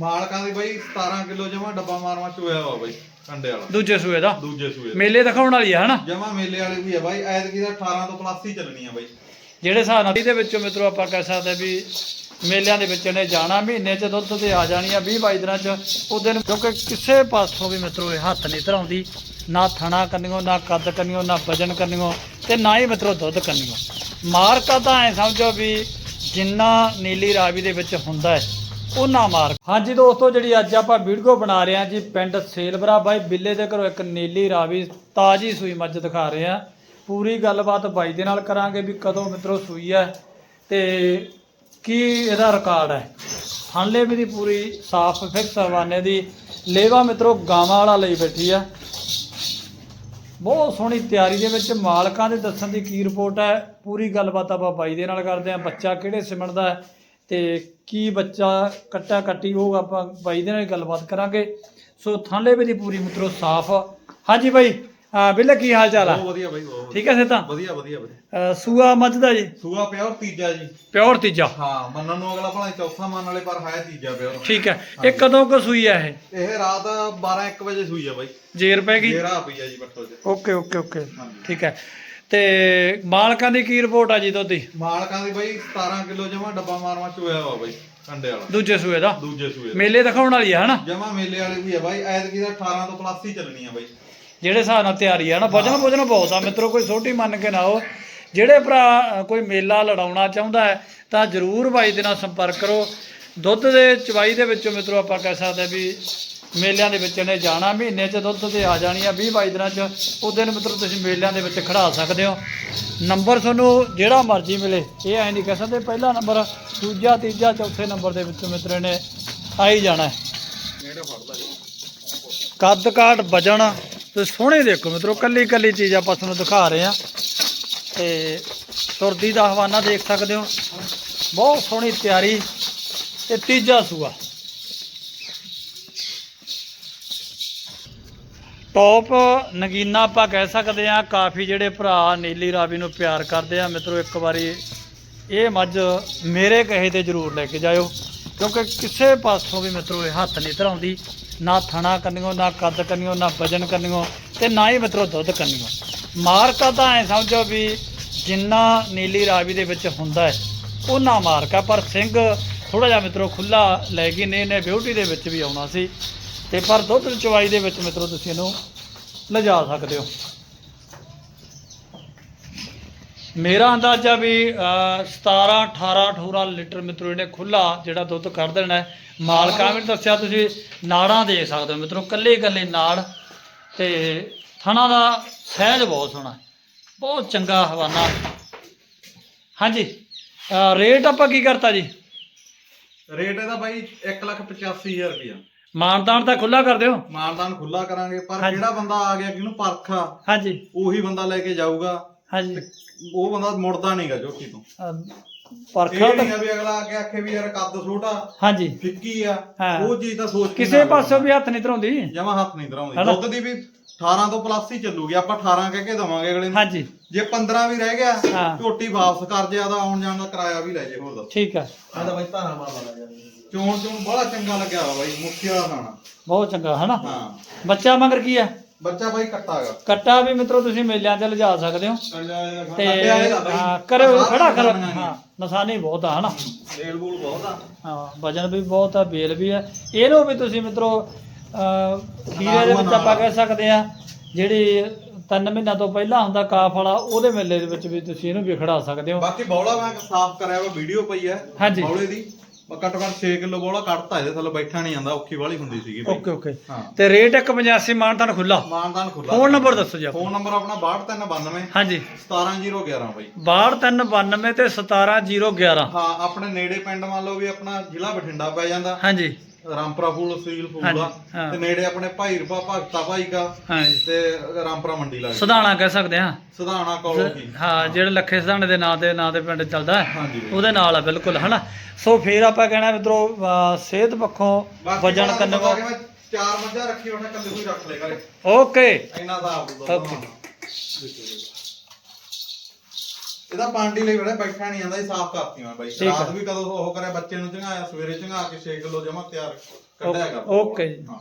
ਮਾਲਕਾਂ ਦੀ ਬਾਈ 17 ਕਿਲੋ ਜਮਾ ਡੱਬਾ ਮਾਰਵਾ ਚੋਇਆ ਵਾ ਬਾਈ ਕੰਡੇ ਵਾਲਾ। ਦੂਜੇ ਸੂਏ ਦਾ? ਦੂਜੇ ਸੂਏ ਮੇਲੇ ਦਿਖਾਉਣ ਵਾਲੀ ਆ ਹਨਾ? ਜਮਾ ਮੇਲੇ ਵਾਲੀ ਵੀ ਆ ਬਾਈ ਐਤਕੀ ਦਾ 18 ਤੋਂ ਪਲੱਸ ਹੀ ਚੱਲਣੀ ਆ ਬਾਈ। ਜਿਹੜੇ ਹਿਸਾਬ ਨਾਲ ਦੇ ਵਿੱਚੋਂ ਮਿੱਤਰੋ ਆਪਾਂ ਕਹਿ ਸਕਦੇ ਵੀ ਮੇਲਿਆਂ ਦੇ ਵਿੱਚ ਨੇ ਜਾਣਾ ਮਹੀਨੇ ਚ ਦੁੱਧ ਤੇ ਆ ਜਾਣੀ ਆ 20 22 ਦਿਨਾਂ ਚ। ਉਹ ਦਿਨ ਕਿਉਂਕਿ ਕਿਸੇ ਪਾਸੋਂ ਵੀ ਮਿੱਤਰੋ ਇਹ ਹੱਥ ਨਹੀਂ ਧਰਾਉਂਦੀ। ਨਾ ਥਣਾ ਕੰਨਿਓ ਨਾ ਕੱਦ ਕੰਨਿਓ ਨਾ ਵਜਨ ਕੰਨਿਓ ਤੇ ਨਾ ਹੀ ਮਿੱਤਰੋ ਦੁੱਧ ਕੰਨਿਓ ਮਾਰਕਾ ਤਾਂ ਐ ਸਮਝੋ ਵੀ ਜਿੰਨਾ ਨੀਲੀ ਰਾਵੀ ਦੇ ਵਿੱਚ ਹੁੰਦਾ ਹੈ ਉਹਨਾਂ ਮਾਰ। ਹਾਂਜੀ ਦੋਸਤੋ, ਜਿਹੜੀ ਅੱਜ ਆਪਾਂ ਵੀਡੀਓ ਬਣਾ ਰਹੇ ਹਾਂ ਜੀ, ਪਿੰਡ ਸੇਲਬਰਾ ਬਾਈ ਬਿੱਲੇ ਦੇ ਘਰੋਂ ਇੱਕ ਨੀਲੀ ਰਾਵੀ ਤਾਜੀ ਸੂਈ ਮੱਝ ਦਿਖਾ ਰਹੇ ਹਾਂ। ਪੂਰੀ ਗੱਲਬਾਤ ਬਾਈ ਦੇ ਨਾਲ ਕਰਾਂਗੇ ਵੀ ਕਦੋਂ ਮਿੱਤਰੋ ਸੂਈ ਹੈ ਤੇ ਕੀ ਇਹਦਾ ਰਿਕਾਰਡ ਹੈ। ਹਾਲੇ ਵੀ ਦੀ ਪੂਰੀ ਸਾਫ਼ ਫਿਕਸ ਹਵਾਨੇ ਦੀ ਲੇਵਾ ਮਿੱਤਰੋ ਗਾਵਾਂ ਵਾਲਾ ਲਈ ਬੈਠੀ ਆ। ਬਹੁਤ ਸੋਹਣੀ ਤਿਆਰੀ ਦੇ ਵਿੱਚ ਮਾਲਕਾਂ ਦੇ ਦੱਸਣ ਦੀ ਕੀ ਰਿਪੋਰਟ ਹੈ। ਪੂਰੀ ਗੱਲਬਾਤ ਆਪਾਂ ਬਾਈ ਦੇ ਨਾਲ ਕਰਦੇ ਹਾਂ। ਬੱਚਾ ਕਿਹੜੇ ਸਿਮਣ ਦਾ ਹੈ? ਤੇ ਕੀ ਬੱਚਾ ਕੱਟਾ ਕੱਟੀ ਉਹ ਆਪਾਂ ਬਾਈ ਦੇ ਨਾਲ ਗੱਲਬਾਤ ਕਰਾਂਗੇ। ਸੋ ਥਾਲੇ ਵੀ ਦੀ ਪੂਰੀ ਮਿੱਤਰੋ ਸਾਫ਼ ਹਾਂਜੀ ਬਾਈ ਬਿੱਲੇ ਕੀ ਹਾਲ ਚਾਲ ਆ? ਬਹੁਤ ਵਧੀਆ ਬਾਈ ਬਹੁਤ ਠੀਕ ਹੈ ਸੇ ਤਾਂ ਵਧੀਆ ਵਧੀਆ ਵਧੀਆ। ਅ, ਸੂਆ ਮੱਝ ਦਾ ਜੀ? ਸੂਆ ਪਿਆ ਔਰ ਤੀਜਾ ਜੀ। ਪਿਓਰ ਤੀਜਾ? ਹਾਂ ਮੰਨਣ ਨੂੰ ਅਗਲਾ ਭਲਾ ਚੌਥਾ ਮੰਨ ਵਾਲੇ ਪਰ ਹੈ ਤੀਜਾ ਪਿਆ ਔਰ। ਠੀਕ ਹੈ ਇਹ ਕਦੋਂ ਕੁ ਸੂਈ ਆ ਇਹ? ਇਹ ਰਾਤ 12 1 ਵਜੇ ਸੂਈ ਆ ਬਾਈ। ਜੇਰ ਪੈ ਗਈ? ਜੇਰਾ ਪਈ ਆ ਜੀ ਬੱਟੋ ਚ ਓਕੇ ਓਕੇ ਓਕੇ। ਠੀਕ ਹੈ ਤੇ ਮਾਲਕਾਂ ਦੀ ਕੀ ਰਿਪੋਰਟ ਆ ਜੀ ਤੁਹਾਡੀ? ਮਾਲਕਾਂ ਦੀ ਬਾਈ 17 ਕਿਲੋ ਜਮਾ ਡੱਬਾ ਮਾਰਵਾ ਚੋਇਆ ਵਾ ਬਾਈ ਕੰਡੇ ਵਾਲਾ। ਦੂਜੇ ਸੂਏ ਦਾ? ਦੂਜੇ ਸੂਏ ਮੇਲੇ ਦਿਖਾਉਣ ਵਾਲੀ ਆ ਹਨਾ? ਜਮਾ ਮੇਲੇ ਵਾਲੀ ਵੀ ਆ ਬਾਈ ਐਤਕੀ ਦਾ 18 ਤੋਂ ਪਲੱਸ ਹੀ ਚੱਲਣੀ ਆ ਬਾਈ। ਜਿਹੜੇ ਹਿਸਾਬ ਨਾਲ ਤਿਆਰੀ ਆ ਨਾ ਵਜਨ ਵਜਨ ਬਹੁਤ ਆ ਮਿੱਤਰੋ ਕੋਈ ਛੋਟੀ ਮੰਨ ਕੇ ਨਾ ਹੋ ਜਿਹੜੇ ਭਰਾ ਕੋਈ ਮੇਲਾ ਲੜਾਉਣਾ ਚਾਹੁੰਦਾ ਹੈ ਤਾਂ ਜਰੂਰ ਬਾਈ ਦੇ ਨਾਲ ਸੰਪਰਕ ਕਰੋ। ਦੁੱਧ ਦੇ ਚਵਾਈ ਦੇ ਵਿੱਚੋਂ ਮਿੱਤਰੋ ਆਪਾਂ ਕਹਿ ਸਕਦੇ ਵੀ ਮੇਲਿਆਂ ਦੇ ਵਿੱਚ ਨੇ ਜਾਣਾ, ਮਹੀਨੇ ਚ ਦੁੱਧ ਤੇ ਆ ਜਾਣੀ ਆ 20 22 ਦਿਨਾਂ ਚ, ਉਹ ਦਿਨ ਮਿੱਤਰੋ ਤੁਸੀਂ ਮੇਲਿਆਂ ਦੇ ਵਿੱਚ ਖੜਾ ਸਕਦੇ ਹੋ। ਨੰਬਰ ਤੁਹਾਨੂੰ ਜਿਹੜਾ ਮਰਜ਼ੀ ਮਿਲੇ, ਇਹ ਐ ਨਹੀਂ ਕਹਿ ਸਕਦੇ, ਪਹਿਲਾ ਨੰਬਰ, ਦੂਜਾ, ਤੀਜਾ, ਚੌਥੇ ਨੰਬਰ ਦੇ ਵਿੱਚੋਂ ਮਿੱਤਰ ਨੇ ਆ ਹੀ। ਜਾਣਾ ਕੱਦ ਕਾਟ ਵਜਣ ਤੇ ਸੋਹਣੇ ਦੇਖੋ ਮਿੱਤਰੋ ਕੱਲੀ ਕੱਲੀ ਚੀਜ਼ ਆਪਾਂ ਤੁਹਾਨੂੰ ਦਿਖਾ ਰਹੇ ਆ ਤੇ ਸੁਰਦੀ ਦਾ ਹਵਾਨਾ ਦੇਖ ਸਕਦੇ ਹੋ। ਬਹੁਤ ਸੋਹਣੀ ਤਿਆਰੀ, ਤੇ ਤੀਜਾ ਸੂਆ। ਟੌਪ ਨਗੀਨਾ ਆਪਾਂ ਕਹਿ ਸਕਦੇ ਆ ਕਾਫੀ ਜਿਹੜੇ ਭਰਾ ਨੀਲੀ ਰਾਵੀ ਨੂੰ ਪਿਆਰ ਕਰਦੇ ਆ। ਮਿੱਤਰੋ, ਇੱਕ ਵਾਰੀ ਇਹ ਮੱਝ ਮੇਰੇ ਕਹੇ ਤੇ ਜ਼ਰੂਰ ਲੈ ਕੇ ਜਾਇਓ, ਕਿਉਂਕਿ ਕਿਸੇ ਪਾਸੋਂ ਵੀ ਮਿੱਤਰੋ ਇਹ ਹੱਥ ਨਹੀਂ ਧਰਾਉਂਦੀ। ਨਾ ਥਣਾ ਕੰਨਿਓ ਨਾ ਕੱਦ ਕੰਨਿਓ ਨਾ ਵਜਨ ਕੰਨਿਓ ਤੇ ਨਾ ਹੀ ਮਿੱਤਰੋ ਦੁੱਧ ਕੰਨਿਓ ਮਾਰਕਾ ਤਾਂ ਐ ਸਮਝੋ ਵੀ ਜਿੰਨਾ ਨੀਲੀ ਰਾਵੀ ਦੇ ਵਿੱਚ ਹੁੰਦਾ ਹੈ, ਉਹਨਾਂ ਮਾਰਕਾ, ਪਰ ਸਿੰਘ ਥੋੜਾ ਜਿਹਾ ਮਿੱਤਰੋ ਖੁੱਲਾ ਲੈ ਗਈ ਨੇ, ਇਹਨੇ ਬਿਊਟੀ ਦੇ ਵਿੱਚ ਵੀ ਆਉਣਾ ਸੀ। ਤੇ ਪਰ ਦੁੱਧ ਚਵਾਈ ਦੇ ਵਿੱਚ ਮਿੱਤਰੋ ਤੁਸੀਂ ਇਹਨੂੰ ਲਿਜਾ ਸਕਦੇ ਹੋ। ਮੇਰਾ ਅੰਦਾਜ਼ਾ ਵੀ ਅਹ, 17 18 18 ਲੀਟਰ ਮਿੱਤਰੋ ਇਹਨੇ ਖੁੱਲਾ ਜਿਹੜਾ ਦੁੱਧ ਕੱਢ ਦੇਣਾ ਮਾਲਕਾਂ ਵੀ ਦੱਸਿਆ ਤੁਸੀਂ ਨਾੜਾਂ ਦੇਖ ਸਕਦੇ ਹੋ ਮਿੱਤਰੋ ਕੱਲੇ ਕੱਲੇ ਨਾੜ ਤੇ ਥਣਾ ਦਾ ਸਹਿਜ ਬਹੁਤ ਸੋਹਣਾ ਬਹੁਤ ਚੰਗਾ ਹਵਾਨਾ। ਹਾਂਜੀ ਰੇਟ ਆਪਾਂ ਕੀ ਕਰਤਾ ਜੀ? ਰੇਟ ਇਹਦਾ ਬਾਈ 185000 ਰੁਪਇਆ ਮਾਨਤਾਨ ਤਾਂ ਖੁੱਲਾ ਕਰ ਦਿਓ। ਮਾਨਦਾਨ ਖੁੱਲਾ ਕਰਾਂਗੇ ਪਰ ਹਾਂਜੀ। ਜਿਹੜਾ ਬੰਦਾ ਆ ਗਿਆ ਜਿਹਨੂੰ ਪਰਖਾ ਹਾਂਜੀ। ਉਹੀ ਬੰਦਾ ਲੈ ਕੇ ਜਾਊਗਾ। ਹਾਂਜੀ। ਉਹ ਬੰਦਾ ਮੁੜਦਾ ਨਹੀਂਗਾ ਝੋਟੀ ਤੋਂ। ਇਹ ਪਰਖਾ ਤਾਂ ਨਹੀਂ ਆ ਵੀ ਅਗਲਾ ਆ ਕੇ ਆਖੇ ਵੀ ਯਾਰ ਕੱਦ ਛੋਟਾ ਹਾਂਜੀ। ਫਿੱਕੀ ਆ। ਹਾਂ। ਉਹ ਚੀਜ਼ ਤਾਂ ਸੋਚ ਕੇ ਕਿਸੇ ਪਾਸੋਂ ਵੀ ਹੱਥ ਨਹੀਂ ਧਰਾਉਂਦੀ। ਜਮਾ ਹੱਥ ਨਹੀਂ ਧਰਾਉਂਦੀ। ਹਨਾ? ਦੁੱਧ ਦੀ ਵੀ 18 ਤੋਂ ਪਲੱਸ ਹੀ ਚੱਲੂਗੀ। ਆਪਾਂ 18 ਕਹਿ ਕੇ ਦਵਾਂਗੇ ਅਗਲੇ ਨੂੰ। ਹਾਂਜੀ। ਜੇ 15 ਵੀ ਰਹਿ ਗਿਆ ਹਾਂ। ਝੋਟੀ ਵਾਪਸ ਕਰ ਜ਼ਿਆਦਾ ਆਉਣ ਜਾਣ ਦਾ ਕਿਰਾਇਆ ਵੀ ਲੈ ਜੇ ਹੋਰ ਦੱਸ। ਠੀਕ ਹੈ ਮੈਂ ਤਾਂ ਬਾਈ ਧਾਰਾ ਮਾਰ ਲਾ ਜਾ ਚੋਣ ਚੋਣ ਬੜਾ ਚੰਗਾ ਲੱਗਿਆ ਵਾ ਬਾਈ ਮੁੱਖਿਆ ਦਾ ਖਾਣਾ ਬਹੁਤ ਚੰਗਾ ਹਨਾ? ਹਾਂ। ਬੱਚਾ ਮਗਰ ਕੀ ਹੈ ਬੱਚਾ ਬਾਈ ਕੱਟਾਗਾ ਕੱਟਾ ਵੀ ਮਿੱਤਰੋ ਤੁਸੀਂ ਮੇਲਿਆਂ 'ਚ ਲਿਜਾ ਸਕਦੇ ਹੋ। ਤੇ ਹਾਂ, ਕਰੋ ਖੜਾ ਕਰੋ। ਹਾਂ ਨਸਾਨੀ ਬਹੁਤ ਆ ਹਨਾ? ਤੇਲ ਬੂਲ ਬਹੁਤ ਆ। ਹਾਂ ਵਜਨ ਵੀ ਬਹੁਤ ਆ ਬੇਲ ਵੀ ਆ। ਇਹਨੂੰ ਵੀ ਤੁਸੀਂ ਮਿੱਤਰੋ ਅਹ, ਖੀਰੇ ਦੇ ਵਿੱਚ ਆਪਾਂ ਕਹਿ ਸਕਦੇ ਆ ਜਿਹੜੀ ਤਿੰਨ ਮਹੀਨਾ ਤੋਂ ਪਹਿਲਾਂ ਹੁੰਦਾ ਕਾਫ ਵਾਲਾ ਉਹਦੇ ਮੇਲੇ ਦੇ ਵਿੱਚ ਵੀ ਤੁਸੀਂ ਇਹਨੂੰ ਵੀ ਖੜਾ ਸਕਦੇ ਹੋ। ਬਾਕੀ ਬੌਲਾ ਮੈਂ ਸਾਫ਼ ਕਰਿਆ ਵਾ ਵੀਡੀਓ ਪਈ ਹੈ ਹਾਂਜੀ। ਬੌਲੇ ਦੀ। ਘੱਟੋ ਘੱਟ 6 ਕਿਲੋ ਬੌਲਾ ਕੱਢਤਾ ਇਹਦੇ ਥੱਲੇ ਬੈਠਾ ਨਹੀਂ ਜਾਂਦਾ ਔਖੀ ਵਾਲੀ ਹੁੰਦੀ ਸੀਗੀ ਬਾਈ। Okay okay. ਹਾਂ। ਤੇ ਰੇਟ 185 ਮਾਨਤਾਨ ਖੁੱਲਾ ਮਾਨਦਾਨ ਖੁੱਲਾ ਫੋਨ ਨੰਬਰ ਦੱਸੋ ਜੀ ਆਪਣਾ। ਫੋਨ ਨੰਬਰ ਆਪਣਾ 6292 ਹਾਂਜੀ। 17011 ਬਾਈ। 6292 ਤੇ 17011 ਹਾਂ ਆਪਣੇ ਨੇੜੇ ਪਿੰਡ ਮੰਨ ਲਓ ਵੀ ਆਪਣਾ ਜ਼ਿਲ੍ਹਾ ਬਠਿੰਡਾ ਪੈ ਜਾਂਦਾ। ਹਾਂਜੀ। ਰਾਮਪੁਰਾ ਫੂਲ ਸੀਲ ਫੂਲ ਹਾਂਜੀ, ਦਾ ਹਾਂ। ਤੇ ਨੇੜੇ ਆਪਣੇ ਭਾਈ ਰਪਾ ਭਗਤਾ ਭਾਈ ਕਾ ਹਾਂਜੀ। ਤੇ ਰਾਮਪੁਰਾ ਮੰਡੀ ਲੱਗਦੀ ਸਧਾਣਾ ਕਹਿ ਸਕਦੇ ਹਾਂ। ਸਧਾਣਾ ਕੋਲੋਂ ਕੀ। ਹਾਂ ਜਿਹੜੇ ਲੱਖੇ ਸਧਾਣੇ ਦੇ ਨਾਂ ਤੇ ਨਾਂ ਤੇ ਪਿੰਡ ਚੱਲਦਾ ਹੈ, ਹਾਂਜੀ ਬਾਈ। ਉਹਦੇ ਨਾਲ ਆ ਬਿਲਕੁਲ ਹਨਾ? ਸੋ ਫੇਰ ਆਪਾਂ ਕਹਿਣਾ ਮਿੱਤਰੋ ਅਹ ਸਿਹਤ ਪੱਖੋਂ ਬਾਕੀ ਵਜਨ ਕੰਨੋਂ ਪਤਾ ਕਿ ਮੈਂ ਚਾਰ ਮੱਝਾਂ ਰੱਖੀ ਉਹਨੇ ਕੱਲੇ ਕੋਈ ਰੱਖ ਲੈ ਕਰੇ ਓਕੇ। ਇੰਨਾ ਹਿਸਾਬ ਦੂਗਾ Okay. ਇਹਦਾ ਪਾਂਡੀ ਲਈ ਬੜਾ ਬੈਠਾ ਨਹੀਂ ਜਾਂਦਾ ਇਹ ਸਾਫ਼ ਕਰਤੀ ਮੈਂ ਬਾਈ। ਠੀਕ ਆ। ਰਾਤ ਵੀ ਕਦੋਂ ਉਹ ਕਰਿਆ ਬੱਚੇ ਨੂੰ ਚੰਗਾਇਆ ਸਵੇਰੇ ਚੰਗਾ ਕੇ 6 ਕਿਲੋ ਜਮਾ ਤਿਆਰ ਕੱਢਿਆ ਕਰ ਓਕੇ ਜੀ। ਹਾਂ।